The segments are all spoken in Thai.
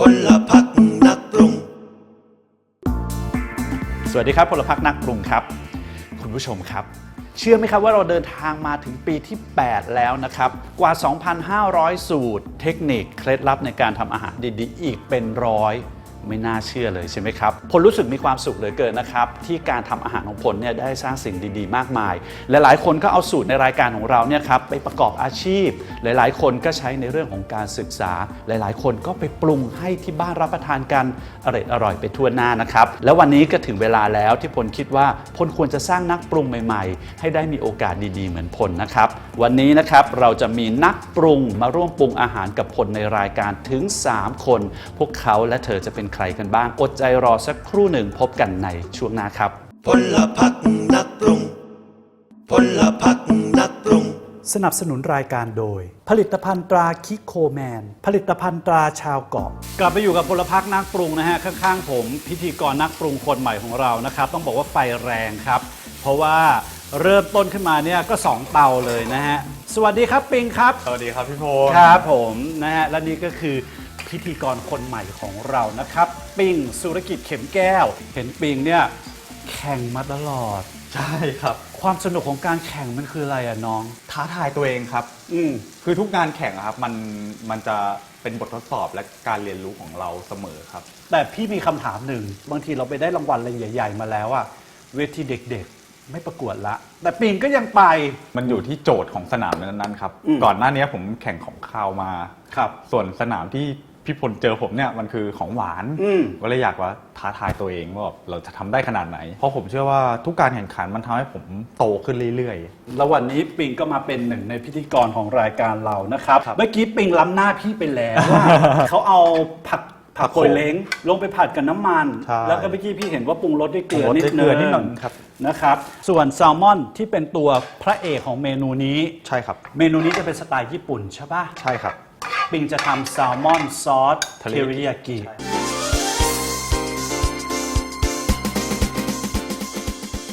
พลพักนักปรุง สวัสดีครับพลพักนักปรุงครับ คุณผู้ชมครับ เชื่อไหมครับว่าเราเดินทางมาถึงปีที่ 8 แล้วนะครับ กว่า 2,500 สูตร เทคนิค เคล็ดลับในการทำอาหารดีๆ อีกเป็นร้อย ไม่น่าเชื่อเลยใช่ไหมครับพลรู้สึกมีความสุขเหลือเกินนะครับ ที่การทำอาหารของพลเนี่ยได้สร้างสิ่งดีๆ มากมายและหลายคนก็เอาสูตรในรายการของเราเนี่ยครับไปประกอบอาชีพ หลายๆ คนก็ใช้ในเรื่องของการศึกษา หลายๆ คนก็ไปปรุงให้ที่บ้านรับประทานกันอร่อยอร่อยๆไปทั่วหน้านะครับแล้ววันนี้ก็ถึงเวลาแล้วที่พลคิดว่าพลควรจะสร้างนักปรุงใหม่ ๆ ให้ได้มีโอกาสดีๆ เหมือนพลนะครับวันนี้นะครับเราจะมีนักปรุงมาร่วมปรุงอาหารกับพลในรายการถึง 3 คน พวกเขาและเธอจะเป็นใครกันบ้าง อดใจรอสักครู่หนึ่งพบกันในช่วงหน้าครับพลพักนักปรุงพลพักนักปรุง สนับสนุนรายการโดย ผลิตภัณฑ์ตราคิโคแมน ผลิตภัณฑ์ตราชาวเกาะกลับไปอยู่กับพลพักนักปรุงนะฮะข้างๆ ผม พิธีกรนักปรุงคนใหม่ของเรานะครับ ต้องบอกว่าไฟแรงครับ เพราะว่าเริ่มต้นขึ้นมาเนี่ยก็ 2 เตาเลยนะฮะ สวัสดีครับปิงครับ สวัสดีครับพี่โพครับผมนะฮะและนี่ก็คือ พิธีกรคนใหม่ของเรานะครับ ปิงสุรกิจเข็มแก้ว เห็นปิงเนี่ยแข่งมาตลอด ใช่ครับ ความสนุกของการแข่งมันคืออะไรอะน้อง ท้าทายตัวเองครับ อืม คือทุกงานแข่งอะครับมันมันจะเป็นบททดสอบและการเรียนรู้ของเราเสมอครับ แต่พี่มีคำถามหนึ่ง บางทีเราไปได้รางวัลอะไรใหญ่ ๆ มาแล้วอะเวทีเด็กๆ ไม่ประกวดละ แต่ปิงก็ยังไป มันอยู่ที่โจทย์ของสนามนั้นๆครับ อืม ก่อนหน้านี้ผมแข่งของข้าวมา ครับ ส่วนสนามที่ พี่พลเจอผมเนี่ยมันคือของหวานอืม ก็เลยอยากว่าท้าทายตัวเองว่าแบบเราจะทำได้ขนาดไหน เพราะผมเชื่อว่าทุกการแข่งขันมันทำให้ผมโตขึ้นเรื่อยๆแล้ววันนี้ปิงก็มาเป็นหนึ่งในพิธีกรของรายการเรานะครับครับ เมื่อกี้ปิงล้ำหน้าพี่ไปแล้วว่า เขาเอาผักผักโขยเล้งลงไปผัดกับน้ำมัน ใช่แล้วก็เมื่อกี้พี่เห็นว่าปรุงรสด้วยเกลือปรุงรสนิดด้วยเกนึลืองนิดหน่อยครับ นะครับ ส่วนแซลมอนที่เป็นตัวพระเอกของเมนูนี้ใช่ครับ เมนูนี้จะเป็นสไตล์ญี่ปุ่นใช่ปะ ใช่ครับ ปิงจะทำแซลมอนซอสทะเลเทริยากิ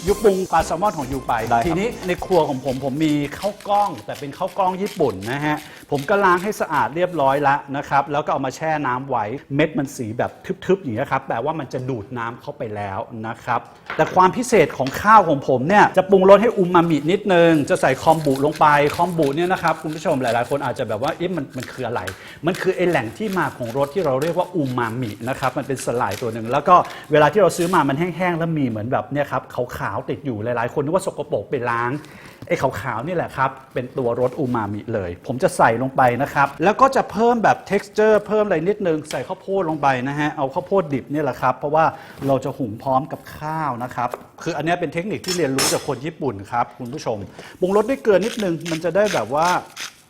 ยูปรุงปลาแซลมอนของยูไป ได้ครับ ทีนี้ในครัวของผมผมมีข้าวกล้อง แต่เป็นข้าวกล้องญี่ปุ่นนะฮะ ผมก็ล้างให้สะอาดเรียบร้อยแล้วนะครับ แล้วก็เอามาแช่น้ำไว้เม็ดมันสีแบบทึบๆอย่างนี้ยครับแปลว่ามันจะดูดน้ำเข้าไปแล้วนะครับ แต่ความพิเศษของข้าวของผมเนี่ยจะปรุงรสให้อุมามินิดนึง จะใส่คอมบุลงไปคอมบุเนี่ยนะครับคุณผู้ชมหลายๆ คนอาจจะแบบว่าเอ๊ะมันมันคืออะไร มันคือไอแหล่งที่มาของรสที่เราเรียกว่าอูมามินะครับมันเป็นสลายตัวหนึ่งแล้วก็เวลาที่เราซื้อมามันแห้งๆแล้วมีเหมือนแบบเนี่ยครับขาวๆติดอยู่หลายๆ คนนึกว่าสกปรกไปล้างไอ้ขาวๆนี่แหละครับ เป็นตัวรสอูมามิเลย ผมจะใส่ลงไปนะครับ แล้วก็จะเพิ่มแบบ texture เพิ่มอะไรนิดนึง ใส่ข้าวโพดลงไปนะฮะ เอาข้าวโพดดิบเนี่ยแหละครับ เพราะว่าเราจะหุงพร้อมกับข้าวนะครับ คืออันนี้เป็นเทคนิคที่เรียนรู้จากคนญี่ปุ่นครับคุณผู้ชมปรุงรสด้วยเกลือนิดนึง มันจะได้แบบว่า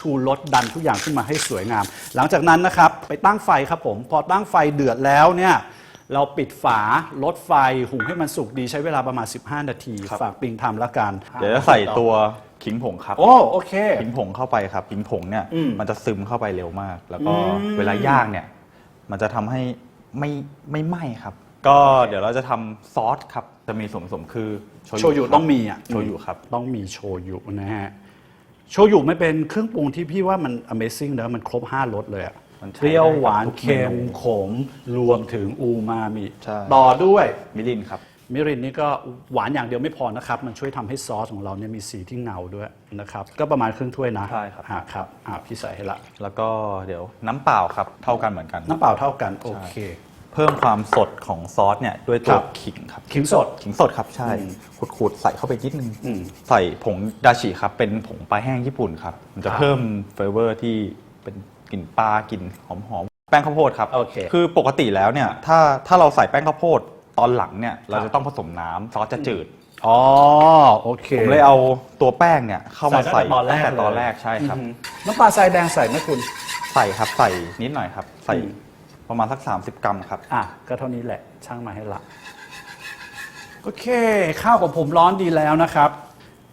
ทูรสดันทุกอย่างขึ้นมาให้สวยงาม หลังจากนั้นนะครับไปตั้งไฟครับผม พอตั้งไฟเดือดแล้วเนี่ย เราปิดฝาลดไฟหุงให้มันสุกดีใช้เวลาประมาณ 15 นาที ครับ ฝากปิงทำละกันเดี๋ยวจะใส่ตัวขิงผงครับ โอ้โอเค ขิงผงเข้าไปครับขิงผงเนี่ยอืมมันจะซึมเข้าไปเร็วมาก แล้วก็อืม เวลาย่างเนี่ย มันจะทำให้ไม่ไม่ไหม้ครับ ก็เดี๋ยวเราจะทำซอสครับ จะมีส่วนผสมคือโชยุครับต้องมีอะโชยุครับ ต้องมีโชยุนะฮะ โชยุไม่เป็นเครื่องปรุงที่พี่ว่ามัน Amazing นะมันครบ 5รสเลยอะ มันใช้เปรี้ยวได้กับหวานทุกเค็มเมนูขมรวมถึงอูมามิใช่ ต่อด้วย มิรินครับ มิรินนี่ก็หวานอย่างเดียวไม่พอนะครับ มันช่วยทำให้ซอสของเราเนี่ยมีสีที่เงาด้วยนะครับ ก็ประมาณครึ่งถ้วยนะใช่ครับ อ่าครับอ่าพี่ใส่ให้ละ แล้วก็เดี๋ยวน้ำเปล่าครับ เท่ากันเหมือนกัน น้ำเปล่าเท่ากัน โอเค เพิ่มความสดของซอสเนี่ยด้วยตัครัวบขิงครับ ขิงสด ขิงสดครับใช่อืมขูดๆใส่เข้าไปนิดนึง อืมใส่ผงดาชิครับ เป็นผงปลาแห้งญี่ปุ่นครับ มันจะครับ เพิ่มเฟเวอร์ที่เป็น กลิ่นปลากลิ่นหอมๆแป้งข้าวโพดครับโอเคคือปกติแล้วเนี่ยถ้าถ้าเราใส่แป้งข้าวโพดตอนหลังเนี่ยเราจะต้องผสมน้ำซอสจะจืด อ๋อโอเคผมเลยเอาตัวแป้งเนี่ยเข้ามาใส่ใส่ตั้งแต่ตอนแรกตั้งแต่ตอนเลยแรกใช่ครับ อืมน้ำปลาทรายแดงใส่ไหมคุณ ใส่ครับใส่นิดหน่อยครับ ใส่อืม ประมาณสัก 30 กรัมครับ อะ ก็เท่านี้แหละช่างมาให้ละโอเค ข้าวของผมร้อนดีแล้วนะครับ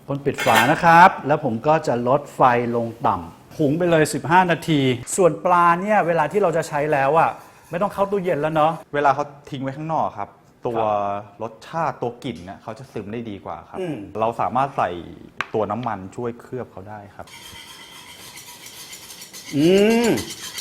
ผมปิดฝานะครับ แล้วผมก็จะลดไฟลงต่ำ หุงไปเลย 15 นาที ส่วนปลาเนี่ยเวลาที่เราจะใช้แล้วอะไม่ต้องเข้าตู้เย็นแล้วเนาะ เวลาเขาทิ้งไว้ข้างนอกครับ ตัวครัรสชาติตัวกลิ่นเนี่ยเขาจะซึมได้ดีกว่าครับ อืม เราสามารถใส่ตัวน้ำมันช่วยเคลือบเขาได้ครับ อืม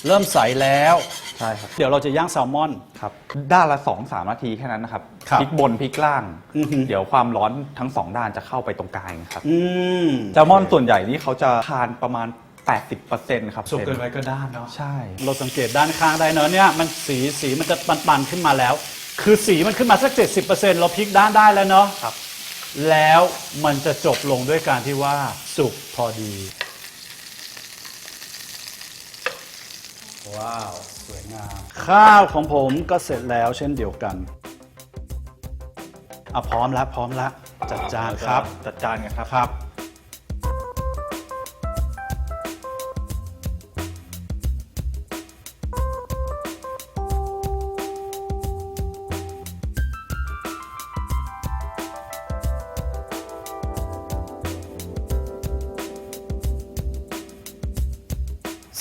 เริ่มใสแล้วทใช่ครับเดี๋ยวเราจะย่างแซลมอน ครับ ด้านละ2อสามนาทีแค่นั้นนะครับครับพลิกบนพลิกล่าง อือฮึเดี๋ยวความร้อนทั้งสองด้านจะเข้าไปตรงกลางครับอืม แซลมอนส่วนใหญ่นี่เขาจะทานประมาณ 80%ครับสุกเกินไปก็ด้านเนาะใช่ เราสังเกตด้านข้างได้เนอะเนี่ยมันสีสีมันจะปันๆขึ้นมาแล้ว คือสีมันขึ้นมาสัก 70%เราพลิกด้านได้แล้วเนาะครับ แล้วมันจะจบลงด้วยการที่ว่าสุกพอดี ว้าว สวยงาม ข้าวของผมก็เสร็จแล้วเช่นเดียวกันอะพร้อมแล้วพร้อมแล้วจัดจานครับ จัดจานกันครับ ครับ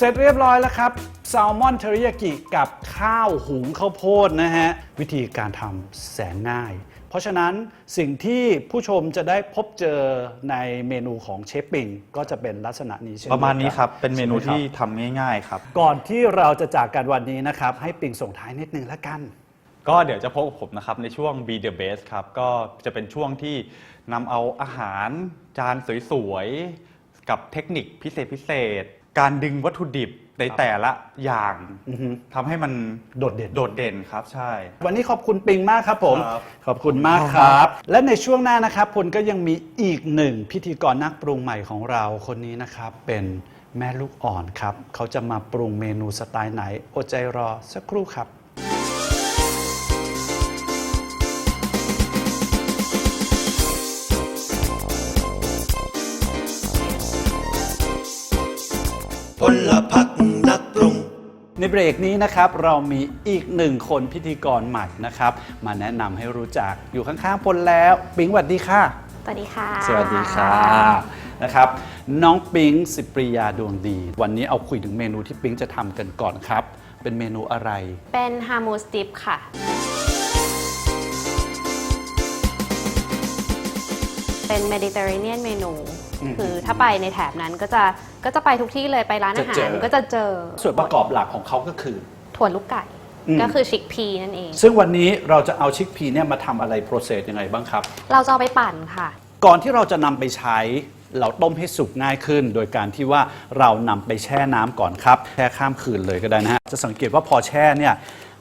เสร็จเรียบร้อยแล้วครับแซลมอนเทริยากิกับข้าวหุงข้าวโพดนะฮะ วิธีการทำแสนง่าย เพราะฉะนั้นสิ่งที่ผู้ชมจะได้พบเจอในเมนูของเชฟปิงก็จะเป็นลักษณะนี้เช่นประมาณนี้ดียวกัครับเป็นเมนูใช่ไหครับที่ทำง่ายๆครับ ก่อนที่เราจะจากกันวันนี้นะครับ ให้ปิงส่งท้ายนิดนึงละกัน ก็เดี๋ยวจะพบกับผมนะครับ ในช่วง Be the Best ครับ ก็จะเป็นช่วงที่นำเอาอาหารจานสวยๆ กับเทคนิคพิเศษพิเศษ การดึงวัตถุดิบในแต่ละอย่างอือฮึ ทำให้มันโดดเด่น โดดเด่นครับ ใช่ วันนี้ขอบคุณปิงมากครับผม ครับขอบคุณมากครับ และในช่วงหน้านะครับพลก็ยังมีอีกหนึ่งพิธีกรนักปรุงใหม่ของเราคนนี้นะครับ เป็นแม่ลูกอ่อนครับ เขาจะมาปรุงเมนูสไตล์ไหน อดใจรอสักครู่ครับ พลพักนักปรุง ในเบรกนี้นะครับเรามีอีกหนึ่งคนพิธีกรใหม่นะครับ มาแนะนำให้รู้จักอยู่ข้างๆพลแล้วปิงสวัสดีค่ะ สวัสดีค่ะ สวัสดีค่ะนะครับ น้องปิงสิปริยาดวงดี วันนี้เอาคุยถึงเมนูที่ปิงจะทำกันก่อนครับ เป็นเมนูอะไร เป็นฮามูสติปค่ะ เป็นเมดิเตอร์เรเนียนเมนูอืม คือถ้าไปในแถบนั้นก็จะก็จะไปทุกที่เลยไปร้านอาหาจะเจรอ ก็จะเจอส่วนประกอบหลักของเขาก็คือ ถั่วลูกไก่ อืม ก็คือชิคพีนั่นเอง ซึ่งวันนี้เราจะเอาชิคพีเนี่ยมาทำอะไรโปรเซสยังไงบ้างครับ เราจะเอาไปปั่นค่ะ ก่อนที่เราจะนำไปใช้ เราต้มให้สุกง่ายขึ้น โดยการที่ว่าเรานำไปแช่น้ำก่อนครับแช่ข้ามคืนเลยก็ได้นะฮะจะสังเกตว่าพอแช่เนี่ย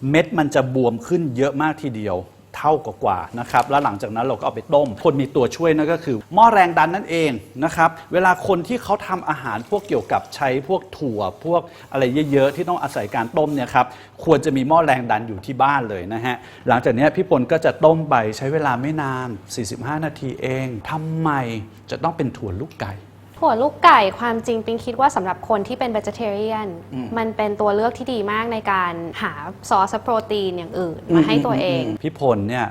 เม็ดมันจะบวมขึ้นเยอะมากทีเดียว เท่ากว่าๆนะครับแล้วหลังจากนั้นเราก็เอาไปต้ม คนมีตัวช่วยนั่นก็คือหม้อแรงดันนั่นเองนะครับเวลาคนที่เขาทำอาหารพวกเกี่ยวกับใช้พวกถั่วพวกอะไรเยอะๆที่ต้องอาศัยการต้มเนี่ยครับควรจะมีหม้อแรงดันอยู่ที่บ้านเลยนะฮะหลังจากนี้พี่ปนก็จะต้มไปใช้เวลาไม่นาน 45 นาทีเองทำไมจะต้องเป็นถั่วลูกไก่ ถั่วลูกไก่ความจริงปิงคิดว่าสำหรับคนที่เป็น vegetarian อืม มันเป็นตัวเลือกที่ดีมากในการหาซอสโปรตีนอย่างอื่นมาให้ตัวเองมพี่พลเนี่ย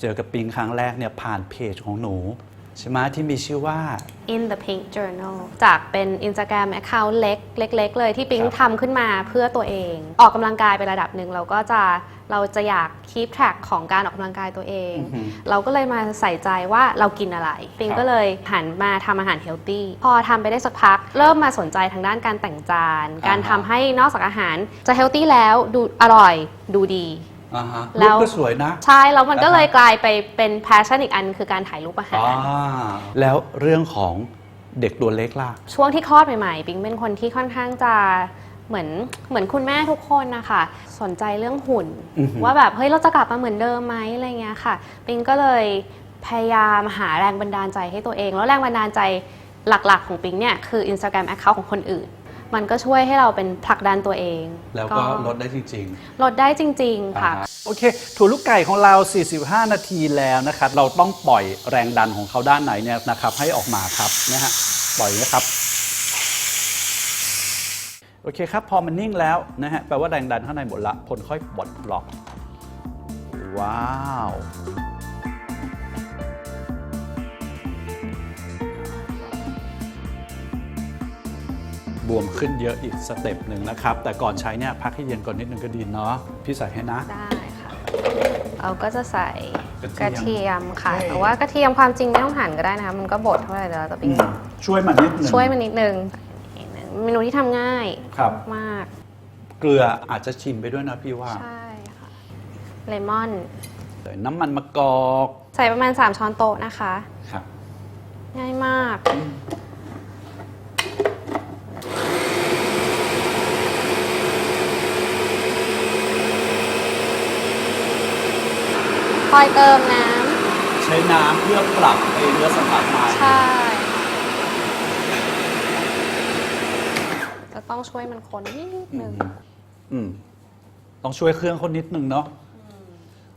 เจอกับปิงครั้งแรกเนี่ยผ่านเพจของหนู ใช่ไหมที่มีชื่อว่า in the pink journal จากเป็น Instagram account เล็กเล็ก ๆ เลยที่ปิ๊งครับ ทำขึ้นมาเพื่อตัวเอง ออกกำลังกายไประดับหนึ่งเราก็จะเราจะอยาก keep track ของการออกกำลังกายตัวเอง อือฮึเราก็เลยมาใส่ใจว่าเรากินอะไร ปิ๊งครับ ก็เลยหันมาทำอาหารเฮลตี้ พอทำไปได้สักพัก เริ่มมาสนใจทางด้านการแต่งจาน การทำให้นอกจากอาหารจะเฮลตี้แล้วดูอร่อยดูดี อ่าฮะแล้รูปวก็สวยนะ ใช่แล้วมันก็อ่าฮะเลยกลายไปเป็น passion อีกอันคือการถ่ายรูปอาหาร อ่า แล้วเรื่องของเด็กตัวเล็กล่ะ ช่วงที่คลอดใหม่ๆ ปิงเป็นคนที่ค่อนข้างจะเหมือนเหมือนคุณแม่ทุกคนนะคะสนใจเรื่องหุ่น อือหือ ว่าแบบเฮ้ยเราจะกลับมาเหมือนเดิมไหมอะไรเงี้ยค่ะ ปิงก็เลยพยายามหาแรงบันดาลใจให้ตัวเอง แล้วแรงบันดาลใจหลักๆ ของปิงเนี่ยคือ Instagram Account ของคนอื่น มันก็ช่วยให้เราเป็นผลักดันตัวเอง แล้วก็ลดได้จริงลดได้จริงๆๆค่ะอ่าโอเค ถั่วลูกไก่ของเรา 45 นาทีแล้วนะครับ เราต้องปล่อยแรงดันของเขาด้านไหนเนี่ยนะครับ ให้ออกมาครับนะฮะปล่อยนะครับโอเคครับ พอมันนิ่งแล้วนะฮะแปลว่าแรงดันข้างในหมดละพลค่อยปลดบล็อก ว้าว วมขึ้นเยอะอีกสเต็ปหนึ่งนะครับ แต่ก่อนใช้เนี่ยพักให้เย็นก่อนนิดนึงก็ดีเนาะพี่ใส่ให้นะ ได้ค่ะ เราก็จะใส่กกระระเทีเทียยม มค่ะโอเคแต่ว่ากระเทียมความจริงไม่ต้องหั่นก็ได้นะคะ มันก็บดเท่าไหร่แล้วแต่ปิงช่วยมานิดนึงช่วยมันนิดนึงเมนูที่ทำง่ายครับ มาก เกลืออาจจะชิมไปด้วยนะพี่ว่า ใช่ค่ะ เลมอน น้ำมันมะกอกใส่ประมาณ 3 ช้อนโต๊ะนะคะ ครับง่ายมาก คอยเติมน้ใช้น้ำเพื่อปรับไอ้เนื้อสัมผัสใหม่ำใช่ จะต้องช่วยมันคนนิดนึง อืมต้องช่วยเครื่องคนนิดนึงเนาะ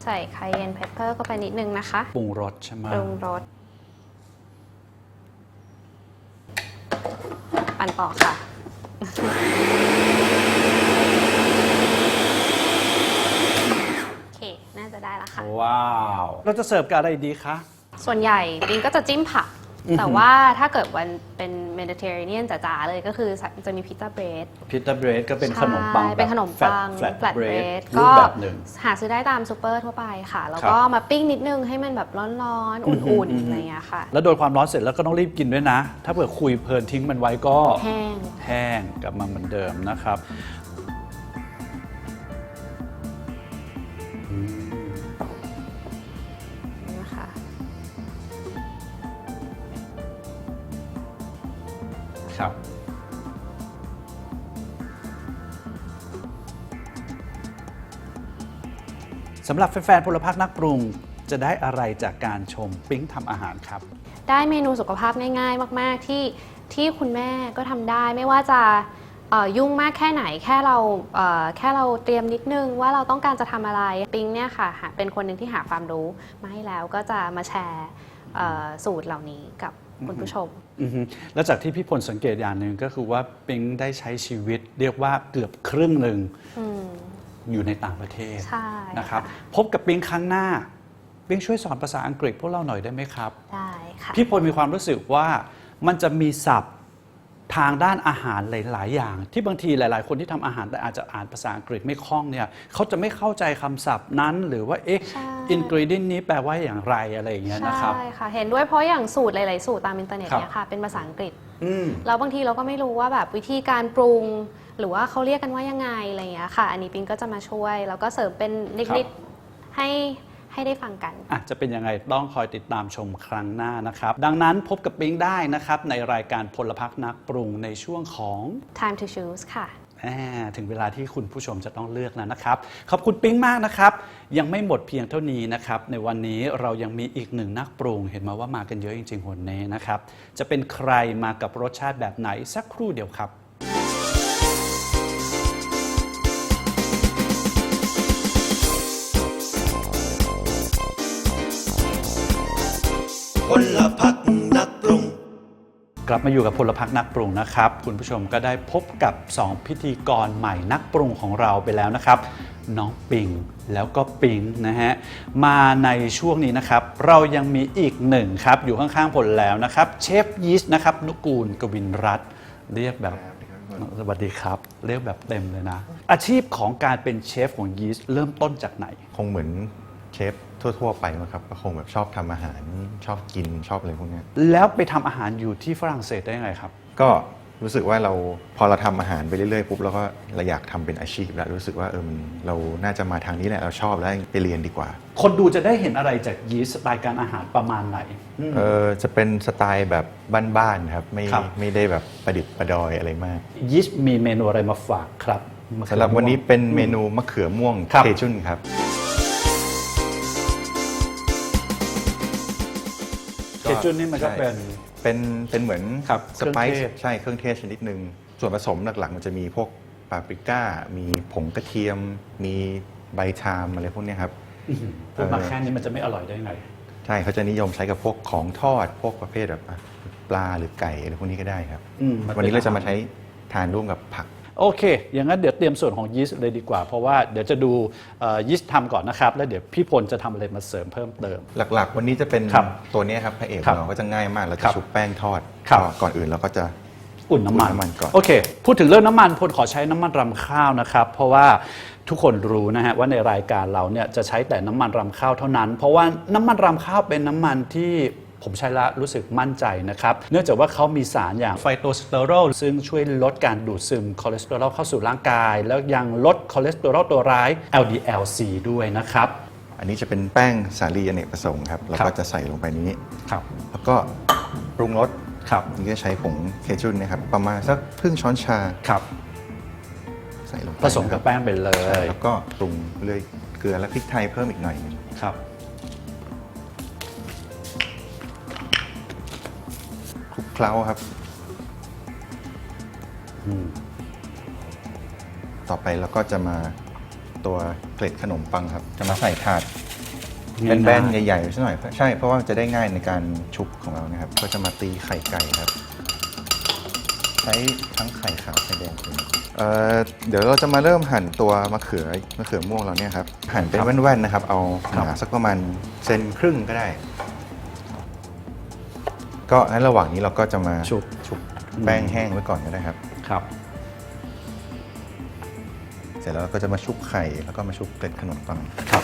ใส่ไคเยนเพปเปอร์เข้าไปนิดนึงนะคะปรุงรสใช่ไหมปรุงรสปั่นต่อค่ะ โอเค น่าจะ ได้แล้วค่ะ ว้าว เราจะเสิร์ฟกับอะไรดีคะ ส่วนใหญ่ปิงก็จะจิ้มผัก อือหือ แต่ว่าถ้าเกิดวันเป็นเมดิเตอร์เรเนียนจ๋าๆเลยก็คือจะมีพิซซ่าเบรด พิตาเบรดก็เป็นขนมปังใช่เป็นขนมปังแฟลต flat เบรด bread รูปแบบหนึ่ง หาซื้อได้ตามซูเปอร์ทั่วไปค่ะ แล้วครับก็มาปิ้งนิดนึงให้มันแบบร้อนๆอือหืออุ่นอือหือๆออะไรอย่างเงี้ยค่ะ แล้วโดนความร้อนเสร็จแล้วก็ต้องรีบกินด้วยนะ ถ้าเผื่อคุยเพลินทิ้งมันไว้ก็แห้ง แห้งกลับมาเหมือนเดิมนะครับ สำหรับแฟนๆพลพักนักปรุง จะได้อะไรจากการชมปิ๊งทำอาหารครับ ได้เมนูสุขภาพง่ายๆ มาก ๆ ที่ที่คุณแม่ก็ทำได้ไม่ว่าจะเอ่อยุ่งมากแค่ไหนแค่เราเอ่อแค่เราเตรียมนิดนึงว่าเราต้องการจะทำอะไรปิงเนี่ยค่ะหาเป็นคนหนึ่งที่หาความรู้มาให้แล้วก็จะมาแชร์เอ่อสูตรเหล่านี้กับคุณผู้ชมอือฮึแล้วจากที่พี่พลสังเกตอย่างหนึ่งก็คือว่าปิ๊งได้ใช้ชีวิตเรียกว่าเกือบครึ่งหนึ่ง อืมอยู่ในต่างประเทศใช่ นะครับ พบกับปิ๊งครั้งหน้าปิ๊งช่วยสอนภาษาอังกฤษพวกเราหน่อยได้ไหมครับ ได้ค่ะ พี่พลมีความรู้สึกว่ามันจะมีศัพท์ทางด้านอาหารหลาย ๆ อย่าง ที่บางทีหลาย ๆ คนที่ทำอาหารแต่อาจจะอ่านภาษาอังกฤษไม่คล่องเนี่ยเขาจะไม่เข้าใจคำศัพท์นั้น หรือว่าเอ๊ะใช่อินกรีเดียนนี้แปลว่าอย่างไรอะไรอย่างเงี้ยนะครับใช่ค่ะเห็นด้วยเพราะอย่างสูตรหลาย ๆ สูตรตามอินเทอร์เน็ตครับเนี่ยค่ะเป็นภาษาอังกฤษอืมแล้วบางทีเราก็ไม่รู้ว่าแบบวิธีการปรุง หรือว่าเขาเรียกกันว่ายังไงอะไรอย่างเงี้ยค่ะ อันนี้ปิงก็จะมาช่วย แล้วก็เสริมเป็นครันิดบๆให้ให้ได้ฟังกันอาจจะเป็นยังไงต้องคอยติดตามชมครั้งหน้านะครับ ดังนั้นพบกับปิ๊งได้นะครับ ในรายการพลพักนักปรุงในช่วงของ time to choose ค่ะอ่าถึงเวลาที่คุณผู้ชมจะต้องเลือกแล้วนะครับ ขอบคุณปิ๊งมากนะครับ ยังไม่หมดเพียงเท่านี้นะครับ ในวันนี้เรายังมีอีกหนึ่งนักปรุง เห็นมาว่ามากันเยอะจริงๆคนนี้นะครับ จะเป็นใครมากับรสชาติแบบไหนสักครู่เดียวครับ กลับมาอยู่กับพลพักนักปรุงนะครับ คุณผู้ชมก็ได้พบกับ 2 พิธีกรใหม่นักปรุงของเราไปแล้วนะครับ น้องปิงแล้วก็ปิงนะฮะมาในช่วงนี้นะครับ เรายังมีอีกหนึ่งครับอยู่ข้างๆผลแล้วนะครับเชฟยีสต์นะครับนุกูลกวินรัตน์เรียกแบบสวัสดีครับ เรียกแบบเต็มเลยนะ อาชีพของการเป็นเชฟของยีสต์เริ่มต้นจากไหน คงเหมือนเชฟ ทั่ว ๆ ไปมั้งครับ ก็คงแบบชอบทำอาหารชอบกินชอบอะไรพวกเนี้ยแล้วไปทำอาหารอยู่ที่ฝรั่งเศสได้ยังไงครับ ก็รู้สึกว่าเราพอเราทำอาหารไปเรื่อยๆปุ๊บเราก็เราอยากทำเป็นอาชีพแล้วรู้สึกว่าเออมันเราน่าจะมาทางนี้แหละเราชอบแล้วไปเรียนดีกว่า คนดูจะได้เห็นอะไรจากยีสต์สไตล์การอาหารประมาณไหนอืม เออจะเป็นสไตล์แบบบ้านๆครับไม่ครับ ไม่ได้แบบประดิษฐ์ประดอยอะไรมากยีสต์มีเมนูอะไรมาฝากครับมะเขือสำหรับวันนี้ม่งเป็นเมนูมะเขือม่วงครับ เคจุนครับ เคจุนนี่มันก็เป็น เป็นเป็นเหมือนครับสไปเครื่องเทซ์ศ ใช่เครื่องเทศชนิดหนึ่งส่วนผสมหลักๆ มันจะมีพวกปาปริก้า มีผงกระเทียม มีใบชามอะไรพวกเนี้ยครับ อื้อหือพูดมาแค่นี้มันจะไม่อร่อยได้ไง ใช่เขาจะนิยมใช้กับพวกของทอด พวกประเภทแบบอะปลาหรือไก่อะไรพวกนี้ก็ได้ครับ อืมมันเป็น วันนี้เราจะอาหารมาใช้ทานร่วมกับผัก โอเค อย่างนั้นเดี๋ยวเตรียมส่วนของยีสต์เลยดีกว่า เพราะว่าเดี๋ยวจะดูเอ่อยีสต์ทำก่อนนะครับ แล้วเดี๋ยวพี่พลจะทำอะไรมาเสริมเพิ่มเติม หลักๆ วันนี้จะเป็นครับตัวเนี้ยครับพระเอกครับของเราก็จะง่ายมากเราครัจะบชุบแป้งทอดครับก็ก่อนอื่นเราก็จะอุ่นน้ำมันอุ่นน้ำมันก่อนโอเค พูดถึงเรื่องน้ำมันพลขอใช้น้ำมันรำข้าวนะครับ เพราะว่าทุกคนรู้นะฮะว่าในรายการเราเนี่ยจะใช้แต่น้ำมันรำข้าวเท่านั้น เพราะว่าน้ำมันรำข้าวเป็นน้ำมันที่ ผมใช้และรู้สึกมั่นใจนะครับ เนื่องจากว่าเขามีสารอย่างไฟโตสเตอรอลซึ่งช่วยลดการดูดซึมคอเลสเตอรอลเข้าสู่ร่างกาย แล้วยังลดคอเลสเตอรอลตัวร้าย LDL-C ด้วยนะครับ อันนี้จะเป็นแป้งสาลีอเนกประสงค์ครับเราครัก็บจะใส่ลงไปนี้ ครับ แล้วก็ปรุงรสครับนี่ก็ใช้ผงเคจุนนะครับ ประมาณสักครึ่งช้อนชาครับ ใส่ลงไปผสมกับนะคแป้งไปเลรับใช่ย แล้วก็ปรุงเลยเกลือและพริกไทยเพิ่มอีกหน่อยหนึงครับ เคล้าครับอืมต่อไปเราก็จะมาตัวเกล็ดขนมปังครับ จะมาใส่ถาดเป็นแบนๆใหญ่ๆสักหน่อยใช่เพราะว่ามันจะได้ง่ายในการชุบของเรานะครับ ก็จะมาตีไข่ไก่ครับ ใช้ทั้งไข่ขาวไข่แดงเลยเอ่อเดี๋ยวเราจะมาเริ่มหั่นตัวมะเขือมะเขือม่วงเราเนี่ยครับหั่นเป็นแว่นๆนะครับ เอาหนาสักประมาณเซนครึ่งก็ได้ ก็ในระหว่างนี้เราก็จะมาชุบชุบแป้งแห้งไว้ก่อนก็ได้ครับ ครับ เสร็จแล้วเราก็จะมาชุบไข่แล้วก็มาชุบเกล็ดขนมปังครับ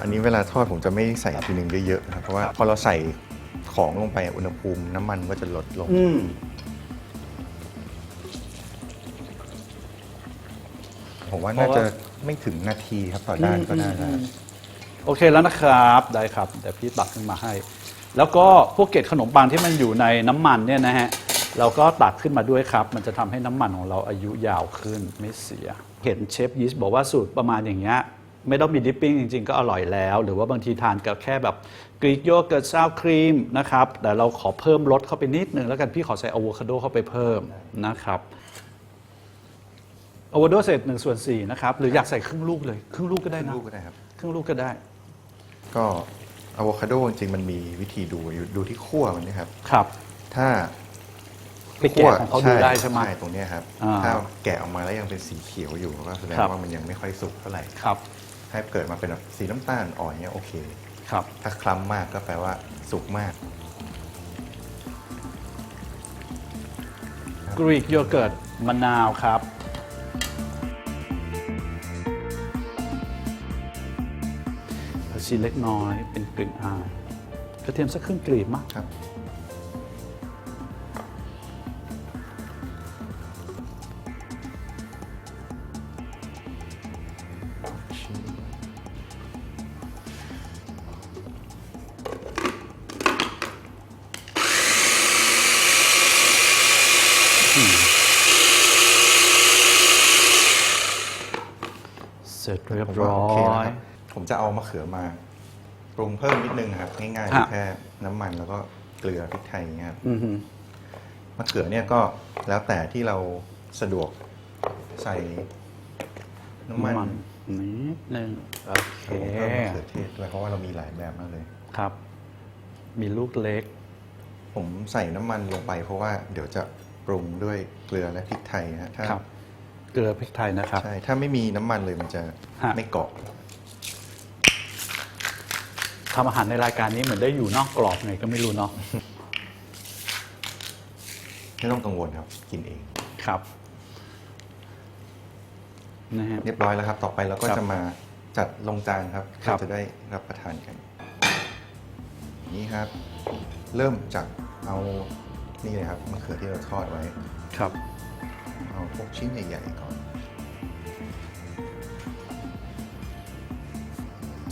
อันนี้เวลาทอดผมจะไม่ใส่ทีนึงเยอะๆนะครับเพราะว่าพอเราใส่ของลงไปอุณหภูมิน้ำมันก็จะลดลงอืมผมว่าเพน่าราะว่าจะ ไม่ถึงนาทีครับต่อด้านก็น่าจะโอเคแล้วนะครับได้ครับเดี๋ยวพี่ตักขึ้นมาให้ แล้วก็พวกเกล็ดขนมปังที่มันอยู่ในน้ำมันเนี่ยนะฮะเราก็ตักขึ้นมาด้วยครับ มันจะทำให้น้ำมันของเราอายุยาวขึ้นไม่เสีย เห็นเชฟยิสบอกว่าสูตรประมาณอย่างเงี้ยไม่ต้องมีดิปปิ้งจริง ๆ ก็อร่อยแล้ว หรือว่าบางทีทานกับแค่แบบกรีกโยเกิร์ตซาวครีมนะครับแต่เราขอเพิ่มรสเข้าไปนิดนึงแล้วกันพี่ขอใส่อะโวคาโดเข้าไปเพิ่มนะครับ อะโวคาโดเศษหนึ่งส่วนสี่นะครับ หรืออยากใส่ครึ่งลูกเลย ครึ่งลูกก็ได้นะ ลูกก็ได้ครับ ครึ่งลูกก็ได้ ก็อะโวคาโดจริงๆมันมีวิธีดูอยู่ดูที่ขั้วมันนะครับ ครับถ้าไปแกะของเขาดูได้ใช่ไหมใช่ตรงเนี้ยครับ อ่าถ้าแกะออกมาแล้วยังเป็นสีเขียวอยู่ก็แสดงครับ ว่ามันยังไม่ค่อยสุกเท่าไหร่ครับ ถ้าเกิดมาเป็นแบบสีน้ำตาลอ่อนเนี้ยโอเค ครับ ถ้าคล้ำมากก็แปลว่าสุกมาก กรีกโยเกิร์ตมะนาวครับ ผักชีเล็กน้อยเป็นกลิ่นอายกระเทียมสักครึ่งกลีบมั้งครับ เสร็จเรียบผมร้ว่าอโอเคแล้วยครับ ผมจะเอามะเขือมาปรุงเพิ่มนิดนึงนะครับ ง่ายฮะๆแค่น้ำมันแล้วก็เกลือพริกไทยอย่างเงี้ยครับอือฮึมะเขือเนี่ยก็แล้วแต่ที่เราสะดวกใส่น้ำมันน้ำมันนิดนึงโอเคเพิ่มมะเขือเทศด้วยเพราะว่าเรามีหลายแบบมากเลย ครับ มีลูกเล็ก ผมใส่น้ำมันลงไป เพราะว่าเดี๋ยวจะปรุงด้วยเกลือและพริกไทยนะฮะถ้าครับ เกลือพริกไทยนะครับ ใช่ถ้าไม่มีน้ำมันเลยมันจะฮะ ไม่เกาะ ทำอาหารในรายการนี้เหมือนได้อยู่นอกกรอบไงก็ไม่รู้เนาะไม่ต้องกังวลครับ กินเอง ครับนะฮะ เรียบร้อยแล้วครับ ต่อไปเราก็ครับจะมาจัดลงจานครับครัเพื่อบจะได้รับประทานกันอย่างนี้ครับ เริ่มจากเอานี่เลยครับมะเขือที่เราทอดไว้ ครับ เอาพวกชิ้นใหญ่ๆก่อน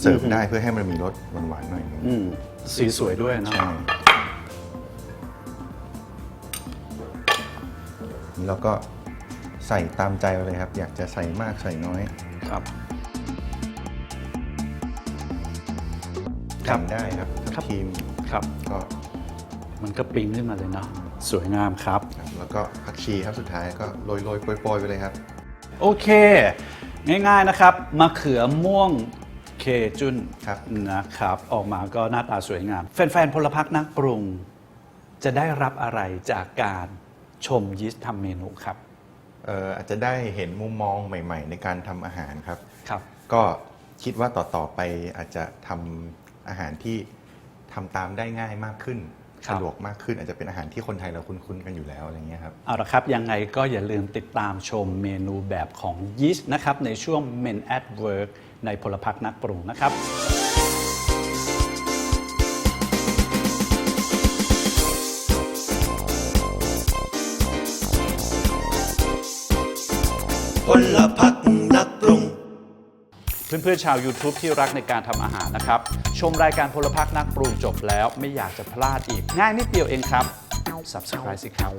เสิร์ฟได้เพื่อให้มันมีรสหวานๆหน่อยนึงอืมสีสวยด้วยนะใช่นี่เราก็ใส่ตามใจเราเลยครับ อยากจะใส่มากใส่น้อยครับ ครักับนได้ครับครับทีมครับ ก็มันก็ปิ้งขึ้นมาเลยเนาะสวยงามครับ ครับแล้วก็ผักชีครับสุดท้ายก็โรยโรยๆโปรยๆไปเลยครับ โอเค ง่ายๆนะครับมะเขือม่วง เคจุนครับ นะครับ ออกมาก็หน้าตาสวยงาม แฟนๆพลพักนักปรุง จะได้รับอะไรจากการชมยิสทำเมนูครับ เอ่ออาจจะได้เห็นมุมมองใหม่ ๆ ในการทำอาหารครับ ครับ ก็คิดว่าต่อ ๆ ไปอาจจะทำอาหารที่ทำตามได้ง่ายมากขึ้นครับ สะดวกมากขึ้นอาจจะเป็นอาหารที่คนไทยเราคุ้นๆกันอยู่แล้วอะไรเงี้ยครับ เอาละครับยังไงก็อย่าลืมติดตามชมเมนูแบบของยีสต์นะครับ ในช่วง Men at Work ในพลพักนักปรุงนะครับพลพักนักปรุงเพื่อนๆชาว YouTube ที่รักในการทำอาหารนะครับ ชมรายการพลพักนักปรุงจบแล้วไม่อยากจะพลาดอีก ง่ายนิดเดียวเองครับ Subscribe สิครับ